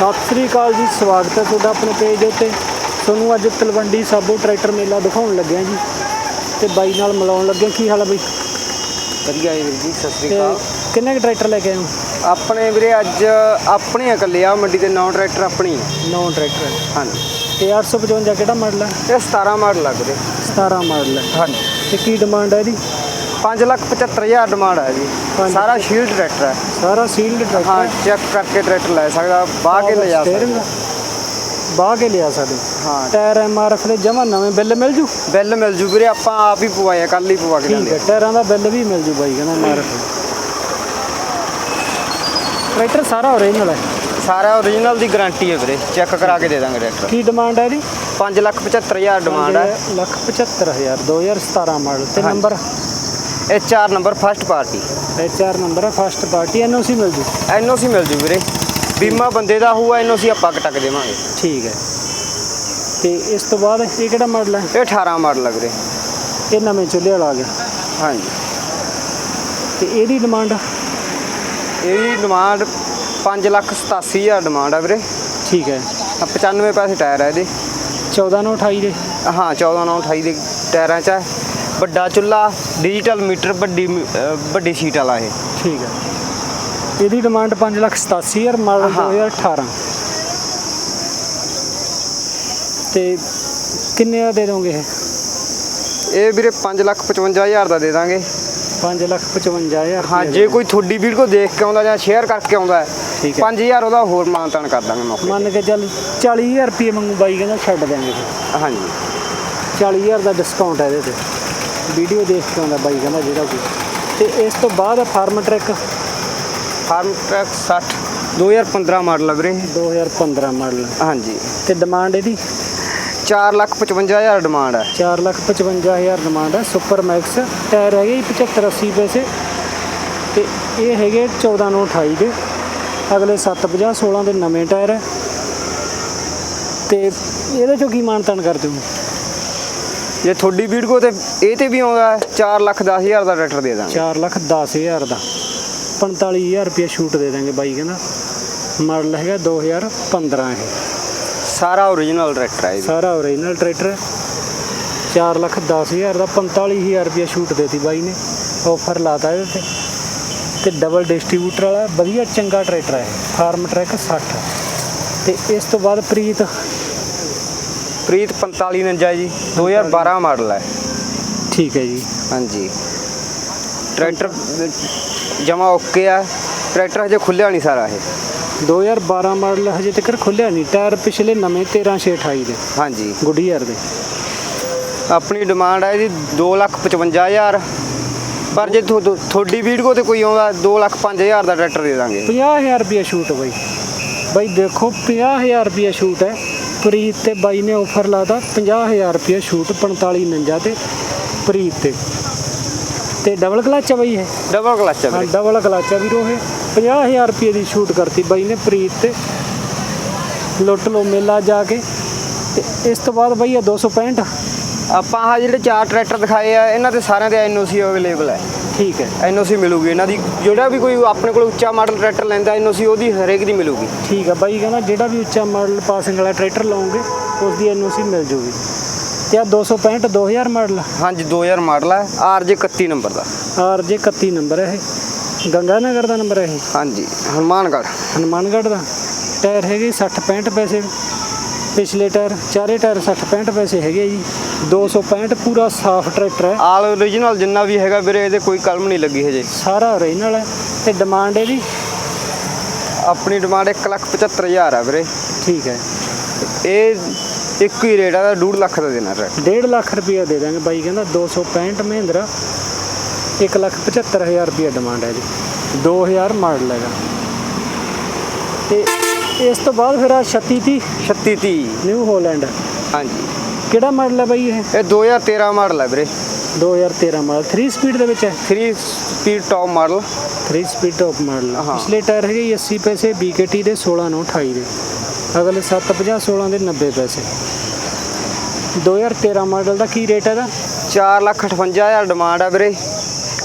ਸਤਿ ਸ੍ਰੀ ਅਕਾਲ ਜੀ ਸਵਾਗਤ ਹੈ ਤੁਹਾਡਾ ਆਪਣੇ ਪੇਜ ਉੱਤੇ। ਤੁਹਾਨੂੰ ਅੱਜ ਤਲਵੰਡੀ ਸਾਬੋ ਟਰੈਕਟਰ ਮੇਲਾ ਦਿਖਾਉਣ ਲੱਗਿਆ ਜੀ। ਤੇ ਬਾਈ ਨਾਲ ਮਿਲਾਉਣ ਲੱਗਿਆ ਕੀ ਹਾਲ ਹੈ ਬਾਈ? ਵਧੀਆ ਜੀ ਵੀਰ ਜੀ ਸਤਿ ਸ੍ਰੀ ਅਕਾਲ। ਕਿੰਨੇ ਕੁ ਟਰੈਕਟਰ ਲੈ ਕੇ ਆਏ ਹੋ? ਆਪਣੇ ਵੀਰੇ ਅੱਜ ਆਪਣੇ ਇਕੱਲੇ ਆ ਮੰਡੀ ਦੇ ਨੌ ਟਰੈਕਟਰ ਆਪਣੀ ਆ। ਨੌ ਟਰੈਕਟਰ। ਹੈ ਹਾਂਜੀ। ਤੇ 855 ਕਿਹੜਾ ਮਾਡਲ ਹੈ ਇਹ 17 ਮਾਡਲ ਲੱਗ ਰਹੇ 17 ਮਾਡਲ ਹੈ ਹਾਂਜੀ। ਤੇ ਕੀ ਡਿਮਾਂਡ ਹੈ ਇਹਦੀ? 5 ਲੱਖ 75000 ਡਿਮਾਂਡ ਹੈ ਜੀ। ਪੰਜ। ਸਾਰਾ ਸ਼ੀਲਡ ਟਰੈਕਟਰ ਹੈ ਸਾਰਾ ਸੀਲਡ ਟਰੈਕਟਰ ਹਾਂ ਚੈੱਕ ਕਰਕੇ ਟਰੈਕਟਰ ਲੈ ਸਕਦਾ ਬਾਹ ਕੇ ਲੈ ਜਾ Steering ਸਕਦਾ। ਬਾਹ ਕੇ ਲਿਆ ਸਕਦੇ। ਹਾਂ। ਟਾਇਰ ਐਮਆਰਐਫ ਦੇ ਜਮਾ ਨਵੇਂ ਬਿੱਲ ਮਿਲ ਜੂ? ਬਿੱਲ ਮਿਲ ਜੂ ਵੀਰੇ ਆਪਾਂ ਆਪ ਹੀ ਪਵਾਏ ਕੱਲ ਹੀ ਪਵਾ ਕੇ ਠੀਕ ਹੈ ਟਾਇਰਾਂ ਦਾ ਬਿੱਲ ਵੀ ਮਿਲ ਜੂ ਬਾਈ ਕਹਿੰਦਾ ਐਮਆਰਐਫ ਟਰੈਕਟਰ ਸਾਰਾ ਓਰੀਜਨਲ ਹੈ। ਸਾਰਾ ਓਰੀਜਨਲ ਦੀ ਗਾਰੰਟੀ ਹੈ ਵੀਰੇ ਚੈੱਕ ਕਰਾ ਕੇ ਦੇ ਦਾਂਗੇ ਟਰੈਕਟਰ ਕੀ ਡਿਮਾਂਡ ਹੈ ਇਹਦੀ 5 ਲੱਖ 75000 ਡਿਮਾਂਡ ਹੈ। ਲੱਖ 75000 2017 ਮਾਡਲ ਤੇ ਹਾਂਜੀ। ਨੰਬਰ ਇਹ 4 number first party HR number ਹੈ ਫਸਟ ਪਾਰਟੀ ਐਨਓਸੀ ਮਿਲ ਜੂ। ਐਨਓਸੀ ਮਿਲ ਜੂ ਵੀਰੇ। ਬੀਮਾ ਬੰਦੇ ਦਾ ਹੋਊਗਾ ਐਨਓਸੀ ਆਪਾਂ ਕਟਕ ਦੇਵਾਂਗੇ। ਠੀਕ ਹੈ। ਤੇ ਇਸ ਤੋਂ ਬਾਅਦ ਇਹ ਕਿਹੜਾ ਮਾਡਲ ਹੈ? ਇਹ 18 ਮਾਡਲ ਲੱਗ ਰਹੇ ਇਹ ਨਵੇਂ ਚੁੱਲ੍ਹੇ ਵਾਲਾ ਆ ਗਿਆ। ਹਾਂਜੀ। ਤੇ ਇਹਦੀ ਡਿਮਾਂਡ ਇਹਦੀ ਡਿਮਾਂਡ 5 ਲੱਖ 87000 ਡਿਮਾਂਡ ਆ ਵੀਰੇ। ਠੀਕ ਹੈ। ਆਹ 95 ਪੈਸੇ ਟਾਇਰ ਆ ਇਹਦੇ। 14 ਨੂੰ 28 ਦੇ। ਹਾਂ 14 9 28 ਦੇ ਟਾਇਰਾਂ 'ਚ ਹੈ ਵੱਡਾ ਚੁੱਲਾ ਡਿਜੀਟਲ ਮੀਟਰ ਵੱਡੀ ਅਹ ਵੱਡੀ ਸੀਟ ਵਾਲਾ ਇਹ। ਠੀਕ ਹੈ। ਇਹਦੀ ਡਿਮਾਂਡ 5 ਲੱਖ 87000 ਮਾਡਲ ਹਾਂ। 2018 ਤੇ ਕਿੰਨੇ ਦਾ ਦੇ ਦੋਗੇ ਇਹ? ਇਹ ਵੀਰੇ 5 ਲੱਖ 55000 ਦਾ ਦੇ ਦਾਂਗੇ। 5 ਲੱਖ 55000 ਹਾਂ ਜੇ ਕੋਈ ਤੁਹਾਡੀ ਵੀਡੀਓ ਦੇਖ ਕੇ ਆਉਂਦਾ ਜਾਂ ਸ਼ੇਅਰ ਕਰਕੇ ਆਉਂਦਾ ਠੀਕ ਹੈ। 5000 ਉਹਦਾ ਹੋਰ ਮਾਨਤਾਨ ਕਰ ਦਾਂਗੇ ਮੌਕੇ ਮੰਨ ਕੇ ਚੱਲ 40000 ਰੁਪਏ ਮੰਗੂ ਬਾਈ ਕਹਿੰਦਾ ਛੱਡ ਦਿਆਂਗੇ। ਫਿਰ। ਹਾਂਜੀ 40000 ਦਾ ਡਿਸਕਾਊਂਟ ਹੈ ਇਹਦੇ ਤੇ। ਵੀਡੀਓ ਦੇਖ ਕੇ ਆਉਂਦਾ ਬਾਈ ਕਹਿੰਦਾ ਜਿਹੜਾ ਕੋਈ ਤੇ ਇਸ ਤੋਂ ਬਾਅਦ Farmtrac. Farmtrac 60 2015 model ਆ ਵੀਰੇ 2015 ਮਾਡਲ। ਹਾਂਜੀ। ਤੇ ਡਿਮਾਂਡ ਇਹਦੀ? 4 ਲੱਖ 55000 ਡਿਮਾਂਡ ਹੈ 4 ਲੱਖ 55000 ਡਿਮਾਂਡ ਹੈ ਸੁਪਰ ਮੈਕਸ ਟਾਇਰ ਹੈਗੇ ਜੀ 75 80 ਪੈਸੇ। ਤੇ ਇਹ ਹੈਗੇ 14 ਨੂੰ 28 ਦੇ। ਅਗਲੇ 750 16 ਦੇ ਨਵੇਂ ਟਾਇਰ ਹੈ ਤੇ ਇਹਦੇ ਚੋਂ ਕੀ ਮਾਨਤਨ ਕਰ ਦਿਓ ਜੇ ਤੁਹਾਡੀ ਵੀਡੀਓ ਤੇ ਇਹ ਤੇ ਵੀ ਆਉਂਦਾ 4 ਲੱਖ 10000 ਦਾ ਟਰੈਕਟਰ ਦੇ ਦਾਂਗੇ। 4 ਲੱਖ 10000 ਦਾ। 45000 ਰੁਪਏ ਛੂਟ ਦੇ ਦਾਂਗੇ ਬਾਈ ਕਹਿੰਦਾ। ਮਾਡਲ ਹੈਗਾ 2015 ਇਹ। ਸਾਰਾ ਓਰੀਜਨਲ ਟਰੈਕਟਰ ਹੈ। ਸਾਰਾ ਓਰੀਜਨਲ ਟਰੈਕਟਰ 4 ਲੱਖ 10000 ਦਾ 45000 ਰੁਪਏ ਛੂਟ ਦੇਤੀ ਬਾਈ ਨੇ। ਆਫਰ ਲਾਤਾ ਇਹਦੇ ਤੇ। ਤੇ ਡਬਲ ਡਿਸਟ੍ਰੀਬਿਊਟਰ ਵਾਲਾ ਵਧੀਆ ਚੰਗਾ ਟਰੈਕਟਰ ਹੈ। ਫਾਰਮ ਟਰੈਕ 60 ਤੇ ਇਸ ਤੋਂ ਬਾਅਦ ਪ੍ਰੀਤ ਪ੍ਰੀਤ 4549 ਜੀ 2012 ਮਾਡਲ ਹੈ। ਠੀਕ ਹੈ ਜੀ। ਹਾਂਜੀ। ਟਰੈਕਟਰ ਜਮਾ ਓਕੇ ਆ। ਟਰੈਕਟਰ ਹਜੇ ਖੁੱਲਿਆ ਨਹੀਂ ਸਾਰਾ ਇਹ। 2012 ਮਾਡਲ ਹਜੇ ਤੱਕ ਖੁੱਲਿਆ ਨਹੀਂ। ਟਾਇਰ ਪਿਛਲੇ ਨਵੇਂ 13628 ਦੇ ਹਾਂਜੀ। ਗੁੱਡੀਅਰ ਦੇ। ਆਪਣੀ ਡਿਮਾਂਡ ਹੈ ਜੀ 255000 ਪਰ ਜੇ ਤੁਹਾ- ਤੁਹਾਡੀ ਵੀਡੀਓ ਤੇ ਕੋਈ ਆਉਂਦਾ 2,5000 ਦਾ ਟਰੈਕਟਰ ਦੇ ਦਾਂਗੇ। 50000 ਰੁਪਏ ਛੂਟ ਬਾਈ। ਬਾਈ ਦੇਖੋ 50000 ਰੁਪਏ ਛੂਟ ਹੈ। ਪ੍ਰੀਤ ਤੇ ਬਾਈ ਨੇ ਆਫਰ ਲਾਤਾ 50000 ਰੁਪਏ ਛੂਟ 4549 ਤੇ ਪ੍ਰੀਤ ਤੇ। ਤੇ ਡਬਲ ਕਲਚ ਹੈ ਬਾਈ ਇਹ? ਡਬਲ ਕਲਚ ਹੈ ਹਾਂ ਡਬਲ ਕਲਚ ਹੈ ਵੀਰੋ ਇਹ। 50000 ਰੁਪਏ ਦੀ ਛੂਟ ਕਰਤੀ ਬਾਈ ਨੇ ਪ੍ਰੀਤ ਤੇ। ਲੁੱਟ ਲੋ ਮੇਲਾ ਜਾ ਕੇ। ਤੇ ਇਸ ਤੋਂ ਬਾਅਦ ਬਾਈ ਇਹ 265 ਆਪਾਂ ਆਹ ਜਿਹੜੇ ਚਾਰ ਟਰੈਕਟਰ ਦਿਖਾਏ ਆ ਇਹਨਾਂ ਤੇ ਸਾਰਿਆਂ ਦੇ ਐਨਓਸੀ ਅਵੇਲੇਬਲ ਹੈ। ਠੀਕ ਹੈ। ਐਨਓਸੀ ਮਿਲੂਗੀ ਇਹਨਾਂ ਦੀ। ਜਿਹੜਾ ਵੀ ਕੋਈ ਆਪਣੇ ਕੋਲ ਉੱਚਾ ਮਾਡਲ ਟਰੈਕਟਰ ਲੈਂਦਾ ਐਨਓਸੀ ਉਹਦੀ ਹਰੇਕ ਦੀ ਮਿਲੂਗੀ। ਠੀਕ ਹੈ ਬਾਈ ਕਹਿੰਦਾ ਜਿਹੜਾ ਵੀ ਉੱਚਾ ਮਾਡਲ ਪਾਸਿੰਗ ਵਾਲਾ ਟਰੈਕਟਰ ਲਾਉਂਗੇ ਉਸ ਦੀ ਐਨਓਸੀ ਮਿਲ ਜੂਗੀ। ਤੇ ਆ 265 2000 ਮਾਡਲ ਹਾਂਜੀ 2000 ਮਾਡਲ ਹੈ ਆਰਜੇ 31 ਨੰਬਰ ਦਾ। ਆਰ ਜੇ 31 ਨੰਬਰ ਹੈ ਇਹ। ਗੰਗਾ ਨਗਰ ਦਾ ਨੰਬਰ ਹੈ ਇਹ। ਹਾਂਜੀ ਹਨੂਮਾਨਗੜ੍ਹ। ਹਨੂਮਾਨਗੜ੍ਹ ਦਾ। ਟਾਇਰ ਹੈਗੇ 60 65 ਪੈਸੇ। ਪਿਛਲੇ ਟਾਇਰ ਚਾਰੇ ਟਾਇਰ 60 65 ਪੈਸੇ ਹੈਗੇ ਜੀ। 265 ਪੂਰਾ ਸਾਫ਼ ਟਰੈਕਟਰ ਹੈ। ਆਲ ਓਰੀਜਨਲ ਜਿੰਨਾ ਵੀ ਹੈਗਾ ਵੀਰੇ ਇਹਦੇ ਕੋਈ ਕਲਮ ਨਹੀਂ ਲੱਗੀ ਹਜੇ। ਸਾਰਾ ਓਰੀਜਨਲ ਹੈ ਤੇ ਡਿਮਾਂਡ ਇਹਦੀ? ਆਪਣੀ ਡਿਮਾਂਡ 175000 ਹੈ ਵੀਰੇ। ਠੀਕ ਹੈ। ਇਹ ਇੱਕ ਹੀ ਰੇਟ ਆ 2.5 ਲੱਖ ਦਾ ਦੇਣਾ ਟਰੈਕਟਰ। 1.5 ਲੱਖ ਰੁਪਇਆ ਦੇ ਦਾਂਗੇ ਬਾਈ ਕਹਿੰਦਾ 265 ਮਹਿੰਦਰਾ 1 ਲੱਖ 75000 ਰੁਪਇਆ ਡਿਮਾਂਡ ਹੈ ਜੀ। 2000 ਮਾਡਲ ਹੈਗਾ। ਤੇ ਇਸ ਤੋਂ ਬਾਅਦ ਫਿਰ ਆ 3630 3630 ਨਿਊ ਹੋਲੈਂਡ ਹਾਂਜੀ। ਕਿਹੜਾ ਮਾਡਲ ਹੈ ਬਾਈ ਇਹ? ਇਹ 2013 ਮਾਡਲ ਹੈ ਵੀਰੇ। 2013 ਮਾਡਲ 3 ਸਪੀਡ ਦੇ ਵਿੱਚ ਹੈ? 3 speed top model 3 speed top model ਹਾਂ। ਪਿਛਲੇ ਟਾਇਰ ਹੈਗੇ ਜੀ 80 ਪੈਸੇ BKT ਦੇ 16 ਨੂੰ 28 ਦੇ। ਅਗਲੇ 750 16 ਦੇ 90 ਪੈਸੇ। 2013 ਮਾਡਲ ਦਾ ਕੀ ਰੇਟ ਹੈ ਦਾ 4 ਲੱਖ 58000 ਡਿਮਾਂਡ ਹੈ ਵੀਰੇ।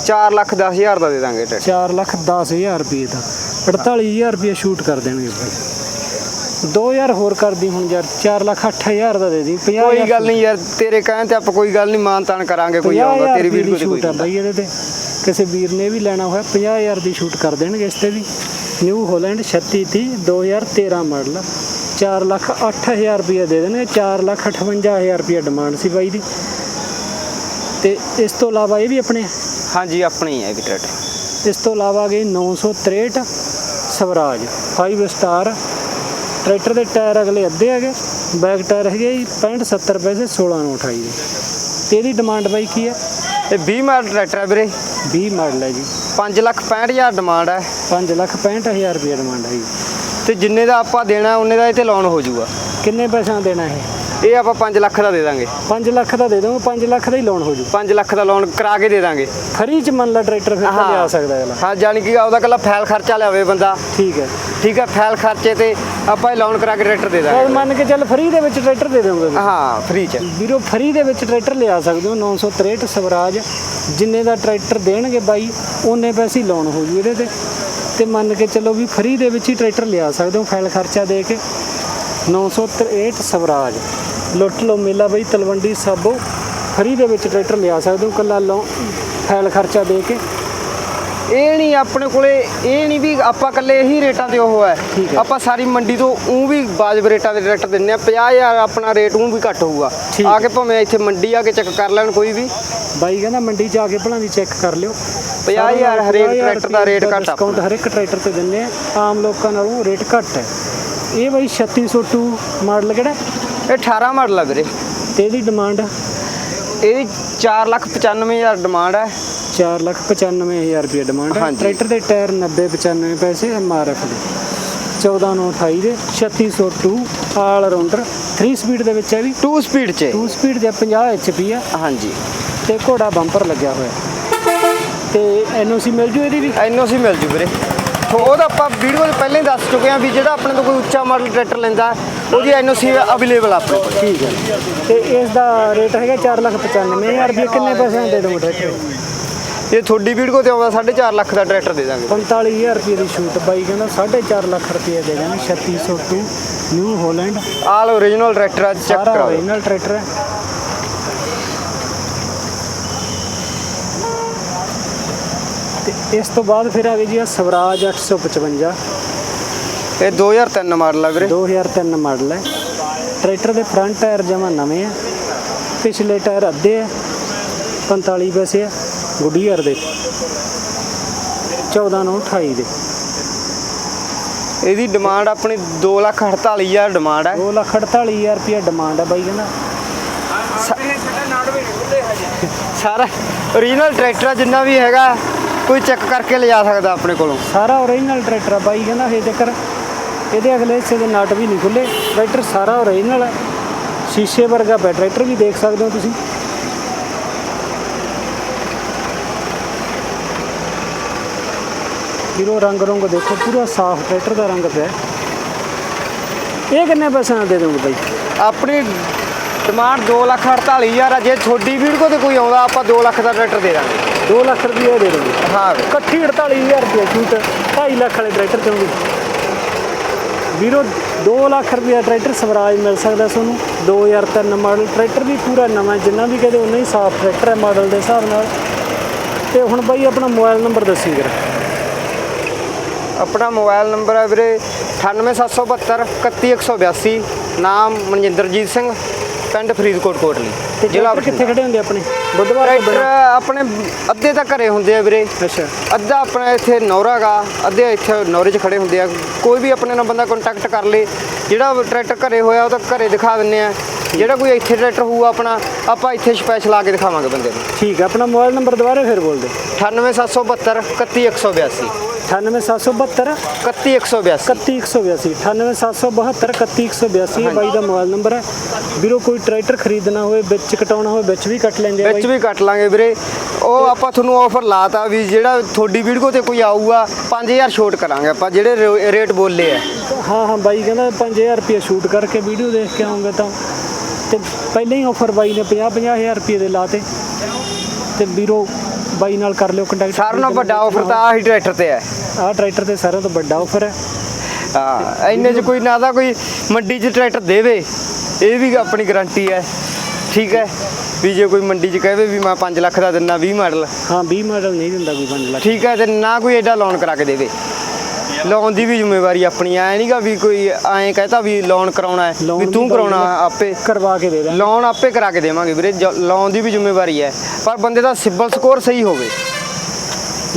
4 ਲੱਖ 10000 ਦਾ ਦੇ ਦਾਂਗੇ ਟਰੈਕਟਰ 4 ਲੱਖ 10000 ਰੁਪਏ ਦਾ। 48000 ਰੁਪਏ ਸ਼ੂਟ ਕਰ ਦੇਣਗੇ ਬਾਈ। 2000 ਹੋਰ ਕਰਦੀ ਹੁਣ ਯਾਰ 4 ਲੱਖ 8000 ਦਾ ਦੇ ਦੀ 50 ਕੋਈ ਗੱਲ ਨਹੀਂ ਯਾਰ ਤੇਰੇ ਕਹਿਣ ਤੇ ਆਪਾਂ ਕੋਈ ਗੱਲ ਨਹੀਂ ਮਾਨ ਤਾਨ ਕਰਾਂਗੇ ਕੋਈ ਆਉਂਦਾ ਤੇਰੀ ਵੀਡੀਓ ਤੇ ਕੋਈ ਆ ਬਾਈ ਇਹਦੇ ਤੇ। ਕਿਸੇ ਵੀਰ ਨੇ ਵੀ ਲੈਣਾ ਹੋਇਆ 50000 ਦੀ ਸ਼ੂਟ ਕਰ ਦੇਣਗੇ ਇਸ ਤੇ ਵੀ। ਨਿਊ ਹਾਲੈਂਡ 3630 2013 ਮਾਡਲ 4 ਲੱਖ 8000 ਰੁਪਏ ਦੇ ਦੇਣਗੇ 4 ਲੱਖ 58000 ਰੁਪਏ ਡਿਮਾਂਡ ਸੀ ਬਾਈ ਦੀ। ਤੇ ਇਸ ਤੋਂ ਇਲਾਵਾ ਇਹ ਵੀ ਆਪਣੇ। ਹਾਂਜੀ ਆਪਣੀ ਹੈ ਇਹ ਵੀ ਟਰੈਕਟਰ ਇਸ ਤੋਂ ਇਲਾਵਾ ਗਏ 963 ਸਵਰਾਜ 5 ਸਟਾਰ ਟਰੈਕਟਰ ਦੇ ਟਾਇਰ ਅਗਲੇ ਅੱਧੇ ਹੈਗੇ ਬੈਕ ਟਾਇਰ ਹੈਗੇ ਜੀ 65 70 ਪੈਸੇ 16 ਨੂੰ 28 ਦੇ। ਤੇ ਇਹਦੀ ਡਿਮਾਂਡ ਬਾਈ ਕੀ ਹੈ? ਇਹ 20 ਮਾਡਲ ਟਰੈਕਟਰ ਹੈ ਵੀਰੇ। 20 ਮਾਡਲ ਹੈ ਜੀ। 5 ਲੱਖ 65000 ਡਿਮਾਂਡ ਹੈ। 5 ਲੱਖ 65000 ਰੁਪਏ ਡਿਮਾਂਡ ਹੈ ਜੀ। ਤੇ ਜਿੰਨੇ ਦਾ ਆਪਾਂ ਦੇਣਾ ਉਹਨੇ ਦਾ ਇਹ ਤੇ ਲੋਨ ਹੋ ਜਾਊਗਾ। ਕਿੰਨੇ ਪੈਸਿਆਂ ਦਾ ਦੇਣਾ ਇਹ? ਇਹ ਆਪਾਂ 5 ਲੱਖ ਦਾ ਦੇ ਦਾਂਗੇ। 5 ਲੱਖ ਦਾ ਦੇ ਦਵਾਂ 5 ਲੱਖ ਦਾ ਹੀ ਲੋਨ ਹੋ ਜੂ। 5 ਲੱਖ ਦਾ ਲੋਨ ਕਰਾ ਕੇ ਦੇ ਦਾਂਗੇ। ਫਰੀ ਚ ਮੰਨ ਲਾ ਟਰੈਕਟਰ ਫਿਰ ਤਾਂ ਲਿਆ ਸਕਦਾ ਅਗਲਾ। ਹਾਂ ਜਾਨੀ ਕਿ ਉਹਦਾ ਕੱਲਾ ਫਾਈਲ ਖਰਚਾ ਲਿਆਵੇ ਬੰਦਾ। ਠੀਕ ਹੈ। ਠੀਕ ਹੈ ਫਾਈਲ ਖਰਚੇ ਤੇ ਆਪਾਂ ਇਹ ਲੋਨ ਕਰਾ ਕੇ ਟਰੈਕਟਰ ਦੇ ਦਾਂਗੇ। ਮੰਨ ਕੇ ਚੱਲ ਫਰੀ ਦੇ ਵਿੱਚ ਟਰੈਕਟਰ ਦੇ ਦੋਗੇ ਹਾਂ ਫ੍ਰੀ ਚ। ਵੀਰੋ ਫਰੀ ਦੇ ਵਿੱਚ ਟਰੈਕਟਰ ਲਿਆ ਸਕਦੇ ਹੋ 963 ਸਵਰਾਜ। ਜਿੰਨੇ ਦਾ ਟਰੈਕਟਰ ਦੇਣਗੇ ਬਾਈ ਉਹਨੇ ਪੈਸੇ ਲੋਨ ਹੋ ਜੂ ਇਹਦੇ ਤੇ। ਤੇ ਮੰਨ ਕੇ ਚੱਲੋ ਵੀ ਫਰੀ ਦੇ ਵਿੱਚ ਹੀ ਟਰੈਕਟਰ ਲਿਆ ਸਕਦੇ ਹੋ ਫਾਈਲ ਖਰਚਾ ਦੇ ਕੇ। 963 ਸਵਰਾਜ। ਲੁੱਟ ਲੋ ਮੇਲਾ ਬਈ ਤਲਵੰਡੀ ਸਾਬੋ। ਫਰੀ ਦੇ ਵਿੱਚ ਟਰੈਕਟਰ ਲਿਆ ਸਕਦੇ ਹੋ ਕੱਲਾ ਲੋ ਫਾਈਲ ਖਰਚਾ ਦੇ ਕੇ। ਇਹ ਨਹੀਂ ਆਪਣੇ ਕੋਲੇ ਇਹ ਨਹੀਂ ਵੀ ਆਪਾਂ ਕੱਲੇ ਇਹੀ ਰੇਟਾਂ ਤੇ ਉਹ ਹੈ। ਆਪਾਂ ਸਾਰੀ ਮੰਡੀ ਤੋਂ ਉਹ ਵੀ ਬਾਜਬ ਰੇਟਾਂ ਦੇ ਟਰੈਕਟਰ ਦਿੰਨੇ ਆ 50000 ਆਪਣਾ ਰੇਟ ਉਹ ਵੀ ਘੱਟ ਹੋਊਗਾ। ਆ ਕੇ ਭਾਵੇਂ ਇੱਥੇ ਮੰਡੀ ਆ ਕੇ ਚੈੱਕ ਕਰ ਲੈਣ ਕੋਈ ਵੀ। ਬਾਈ ਕਹਿੰਦਾ ਮੰਡੀ ਆ ਕੇ ਭਲਾਂ ਦੀ ਚੈੱਕ ਕਰ ਲਿਓ। 50000 ਹਰੇਕ ਟਰੈਕਟਰ ਦਾ ਰੇਟ ਘੱਟ ਆ। ਡਿਸਕਾਊਂਟ ਹਰ ਇੱਕ ਟਰੈਕਟਰ ਤੇ ਦਿੰਦੇ ਆ ਆਮ ਲੋਕਾਂ ਨਾਲੋਂ ਰੇਟ ਘੱਟ ਹੈ। ਇਹ ਬਾਈ 3602 ਮਾਡਲ ਕਿਹੜਾ? ਇਹ 18 ਮਾਡਲ ਆ ਵੀਰੇ। ਤੇ ਇਹਦੀ ਡਿਮਾਂਡ ਇਹਦੀ 495000 ਡਿਮਾਂਡ ਹੈ 495000 ਰੁਪਏ ਡਿਮਾਂਡ ਹੈ ਹਾਂਜੀ। ਟਰੈਕਟਰ ਦੇ ਟਾਇਰ 90 95 ਪੈਸੇ ਐਮਆਰਐਫ ਦੇ 14 ਨੂੰ 28 ਦੇ 3602 ਆਲ ਰਾਉਂਡਰ 3 ਸਪੀਡ ਦੇ ਵਿੱਚ ਹੈ ਵੀ। 2 ਸਪੀਡ 'ਚ 2 ਸਪੀਡ ਦੇ 50 ਐਚਪੀ ਆ। ਹਾਂਜੀ। ਤੇ ਘੋੜਾ ਬੰਪਰ ਲੱਗਿਆ ਹੋਇਆ। ਤੇ ਐਨਓਸੀ ਮਿਲ ਜੂ ਇਹਦੀ ਵੀ? ਐਨਓਸੀ ਮਿਲ ਜੂ ਵੀਰੇ। ਤੋ ਉਹਦਾ ਆਪਾਂ ਵੀਡੀਓ 'ਚ ਪਹਿਲਾਂ ਹੀ ਦੱਸ ਚੁੱਕੇ ਹਾਂ ਵੀ ਜਿਹੜਾ ਆਪਣੇ ਤੋਂ ਕੋਈ ਉੱਚਾ ਮਾਡਲ ਟਰੈਕਟਰ ਲੈਂਦਾ ਉਹਦੀ ਐਨਓਸੀ ਅਵੇਲੇਬਲ ਆਪਣੇ ਕੋਲ। ਠੀਕ ਹੈ। ਤੇ ਇਸ ਦਾ ਰੇਟ ਹੈਗਾ 495000 ਰੁਪਏ। ਕਿੰਨੇ ਪੈਸੇ ਦੇ ਦੋ ਟਰੈਕਟਰ ਜੇ ਤੁਹਾਡੀ ਵੀਡੀਓ ਤੇ ਆਉਂਦਾ 4.5 ਲੱਖ ਦਾ ਟਰੈਕਟਰ ਦੇ ਦਾਂਗੇ। 45000 ਰੁਪਏ ਦੀ ਛੂਟ ਬਾਈ ਕਹਿੰਦਾ 4.5 ਲੱਖ ਰੁਪਏ ਦੇ ਦੇਣਾ 3602 New Holland. All original tractor ਆ ਚੈੱਕ ਸਾਰਾ ਕਰਾਓ। ਓਰੀਜਨਲ ਟਰੈਕਟਰ ਹੈ। ਤੇ ਇਸ ਤੋਂ ਬਾਅਦ ਫਿਰ ਆ ਗਈ ਜੀ ਆ ਸਵਰਾਜ 855 ਇਹ 2003 ਮਾਡਲ ਆ ਵੀਰੇ। 2003 ਮਾਡਲ ਹੈ। ਟਰੈਕਟਰ ਦੇ ਫਰੰਟ ਟਾਇਰ ਜਮਾ ਨਵੇਂ ਆ। ਪਿਛਲੇ ਟਾਇਰ ਅੱਧੇ ਆ। 45 ਪੈਸੇ ਆ। ਗੁੱਡੀਅਰ ਦੇ। 14 ਨੂੰ 28 ਦੇ। ਇਹਦੀ ਡਿਮਾਂਡ ਆਪਣੀ 248000 ਡਿਮਾਂਡ ਹੈ। 2 ਲੱਖ 48000 ਰੁਪਏ ਡਿਮਾਂਡ ਹੈ ਬਾਈ ਕਹਿੰਦਾ। ਸਾਰਾ ਓਰੀਜਨਲ ਟਰੈਕਟਰ ਜਿੰਨਾ ਵੀ ਹੈਗਾ ਕੋਈ ਚੈੱਕ ਕਰਕੇ ਲਿਜਾ ਸਕਦਾ ਆਪਣੇ ਕੋਲੋਂ। ਸਾਰਾ ਓਰੀਜਨਲ ਟਰੈਕਟਰ ਬਾਈ ਕਹਿੰਦਾ ਹੇ ਤੱਕ ਇਹਦੇ ਅਗਲੇ ਹਿੱਸੇ ਦੇ ਨਟ ਵੀ ਨਹੀਂ ਖੁੱਲੇ ਟਰੈਕਟਰ ਸਾਰਾ ਓਰੀਜਨਲ ਹੈ। ਸ਼ੀਸ਼ੇ ਵਰਗਾ ਪਿਆ ਟਰੈਕਟਰ ਵੀ ਦੇਖ ਸਕਦੇ ਹੋ ਤੁਸੀਂ। ਵੀਰੋ ਰੰਗ ਰੰਗ ਦੇਖੋ ਪੂਰਾ ਸਾਫ਼ ਟਰੈਕਟਰ ਦਾ ਰੰਗ ਪਿਆ। ਇਹ ਕਿੰਨੇ ਪੈਸੇ ਦੇ ਦੋਗੇ ਬਾਈ? ਆਪਣੀ ਡਿਮਾਂਡ 248000 ਆ। ਜੇ ਤੁਹਾਡੀ ਵੀਡੀਓ ਤੇ ਕੋਈ ਆਉਂਦਾ ਆਪਾਂ 2 ਲੱਖ ਦਾ ਟਰੈਕਟਰ ਦੇ ਦਾਂਗੇ। 2 ਲੱਖ ਰੁਪਏ ਦੇ ਦੋਗੇ ਹਾਂ। ਇਕੱਠੀ 48000 ਰੁਪਏ ਛੂਟ 2.5 ਲੱਖ ਵਾਲੇ ਟਰੈਕਟਰ ਚਾਹੁੰਦੇ ਵੀਰੋ 2 ਲੱਖ ਰੁਪਏ ਟਰੈਕਟਰ ਸਵਰਾਜ ਮਿਲ ਸਕਦਾ ਤੁਹਾਨੂੰ। 2003 ਮਾਡਲ ਟਰੈਕਟਰ ਵੀ ਪੂਰਾ ਨਵਾਂ, ਜਿੰਨਾ ਵੀ ਕਹਦੇ ਉਨਾ ਹੀ ਸਾਫ਼ ਟਰੈਕਟਰ ਹੈ ਮਾਡਲ ਦੇ ਹਿਸਾਬ ਨਾਲ। ਤੇ ਹੁਣ ਬਾਈ ਆਪਣਾ ਮੋਬਾਈਲ ਨੰਬਰ ਦੱਸੀ ਜਰਾ ਆਪਣਾ ਮੋਬਾਈਲ ਨੰਬਰ ਹੈ ਵੀਰੇ 98772 31182 ਨਾਮ ਮਨਜਿੰਦਰਜੀਤ ਸਿੰਘ, ਪਿੰਡ ਫਰੀਦਕੋਟ, ਕੋਟਲੀ। ਤੇ ਜ਼ਿਲ੍ਹਾ ਟਰੈਕਟਰ ਕਿੱਥੇ ਖੜੇ ਹੁੰਦੇ ਆਪਣੇ? ਬੁੱਧਵਾਰ ਤੋਂ ਟਰੈਕਟਰ ਆਪਣੇ ਅੱਧੇ ਤਾਂ ਘਰੇ ਹੁੰਦੇ ਆ ਵੀਰੇ। ਅੱਛਾ। ਅੱਧਾ ਆਪਣਾ ਇੱਥੇ ਨੌਰਾ ਗਾ ਅੱਧੇ ਇੱਥੇ ਨੌਰੇ 'ਚ ਖੜੇ ਹੁੰਦੇ ਆ। ਕੋਈ ਵੀ ਆਪਣੇ ਨਾਲ ਬੰਦਾ ਕੰਟੈਕਟ ਕਰ ਲੇ। ਜਿਹੜਾ ਟਰੈਕਟਰ ਘਰੇ ਹੋਇਆ ਉਹ ਤਾਂ ਘਰੇ ਦਿਖਾ ਦਿੰਨੇ ਆ। ਜਿਹੜਾ ਕੋਈ ਇੱਥੇ ਟਰੈਕਟਰ ਹੋਊਗਾ ਆਪਣਾ ਆਪਾਂ ਇੱਥੇ ਸਪੈਸ਼ਲ ਆ ਕੇ ਦਿਖਾਵਾਂਗੇ ਬੰਦੇ ਨੂੰ। ਠੀਕ ਹੈ ਆਪਣਾ ਮੋਬਾਈਲ ਨੰਬਰ ਦੁਬਾਰਾ ਫਿਰ ਬੋਲ ਦਿਓ। 98772 31182 98772 31182 31182 98772 31182 ਇਹ ਬਾਈ ਦਾ ਮੋਬਾਈਲ ਨੰਬਰ ਹੈ। ਵੀਰੋ ਕੋਈ ਟਰੈਕਟਰ ਖਰੀਦਣਾ ਹੋਵੇ ਵਿੱਚ ਕਟਾਉਣਾ ਹੋਵੇ ਵਿੱਚ ਵੀ ਕੱਟ ਲੈਂਦੇ ਆ ਵਿੱਚ ਬਾਈ। ਵੀ ਕੱਟ ਲਾਂਗੇ ਵੀਰੇ। ਉਹ ਆਪਾਂ ਤੁਹਾਨੂੰ ਆਫਰ ਲਾਤਾ ਵੀ ਜਿਹੜਾ ਤੁਹਾਡੀ ਵੀਡੀਓ ਤੇ ਕੋਈ ਆਊਗਾ 5000 ਛੋਟ ਕਰਾਂਗੇ ਆਪਾਂ ਜਿਹੜੇ ਰੇਟ ਬੋਲੇ ਆ। ਹਾਂ ਹਾਂ ਬਾਈ ਕਹਿੰਦਾ 5000 ਰੁਪਏ ਸ਼ੂਟ ਕਰਕੇ ਵੀਡੀਓ ਦੇਖ ਕੇ ਆਉਂਗੇ ਤਾਂ। ਤੇ ਪਹਿਲਾਂ ਹੀ ਆਫਰ ਬਾਈ ਨੇ 50 50000 ਰੁਪਏ ਦੇ ਲਾਤੇ। ਤੇ ਵੀਰੋ ਬਾਈ ਨਾਲ ਕਰ ਲਿਓ ਕੰਟੈਕਟ ਸਾਰਿਆਂ ਨਾਲੋਂ ਵੱਡਾ ਆਫਰ ਤਾਂ ਆਹੀ ਟਰੈਕਟਰ ਤੇ ਹੈ। ਆਹ ਟਰੈਕਟਰ ਤੇ ਸਾਰਿਆਂ ਤੋਂ ਵੱਡਾ ਆਫਰ ਹੈ। ਹਾਂ ਇੰਨੇ ਚ ਕੋਈ ਨਾ ਤਾਂ ਕੋਈ ਮੰਡੀ 'ਚ ਟਰੈਕਟਰ ਦੇਵੇ। ਇਹ ਵੀ ਆਪਣੀ ਗਾਰੰਟੀ ਹੈ। ਠੀਕ ਹੈ। ਵੀ ਜੇ ਕੋਈ ਮੰਡੀ 'ਚ ਕਹੇ ਵੀ ਮੈਂ 5 ਲੱਖ ਦਾ ਦਿੰਦਾ 20 ਮਾਡਲ ਹਾਂ 20 ਮਾਡਲ ਨਹੀਂ ਦਿੰਦਾ ਕੋਈ 5 ਲੱਖ। ਠੀਕ ਹੈ ਤੇ ਨਾ ਕੋਈ ਐਡਾ ਲੋਨ ਕਰਾ ਕੇ ਦੇਵੇ। ਲੋਨ ਦੀ ਵੀ ਜ਼ਿੰਮੇਵਾਰੀ ਆਪਣੀ ਐ ਨਹੀਂਗਾ ਵੀ ਕੋਈ ਐਂ ਕਹਤਾ ਵੀ ਲੋਨ ਕਰਾਉਣਾ ਹੈ ਵੀ ਤੂੰ ਕਰਾਉਣਾ ਆਪੇ। ਕਰਵਾ ਕੇ ਦੇ ਦਾਂ ਲੋਨ ਆਪੇ ਕਰਾ ਕੇ ਦੇਵਾਂਗੇ ਵੀਰੇ ਲੋਨ ਦੀ ਵੀ ਜ਼ਿੰਮੇਵਾਰੀ ਹੈ। ਪਰ ਬੰਦੇ ਦਾ ਸਿਬਲ ਸਕੋਰ ਸਹੀ ਹੋਵੇ।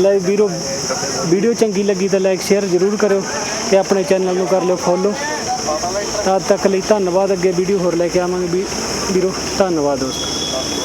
ਲੈ ਵੀਰੋ ਵੀਡੀਓ ਚੰਗੀ ਲੱਗੀ ਤਾਂ ਲਾਈਕ ਸ਼ੇਅਰ ਜ਼ਰੂਰ ਕਰਿਓ ਤੇ ਆਪਣੇ ਚੈਨਲ ਨੂੰ ਕਰ ਲਿਓ ਫੋਲੋ। ਤਦ ਤੱਕ ਲਈ ਧੰਨਵਾਦ ਅੱਗੇ ਵੀਡੀਓ ਹੋਰ ਲੈ ਕੇ ਆਵਾਂਗੇ ਵੀ- ਵੀਰੋ ਧੰਨਵਾਦ ਦੋਸਤੋ।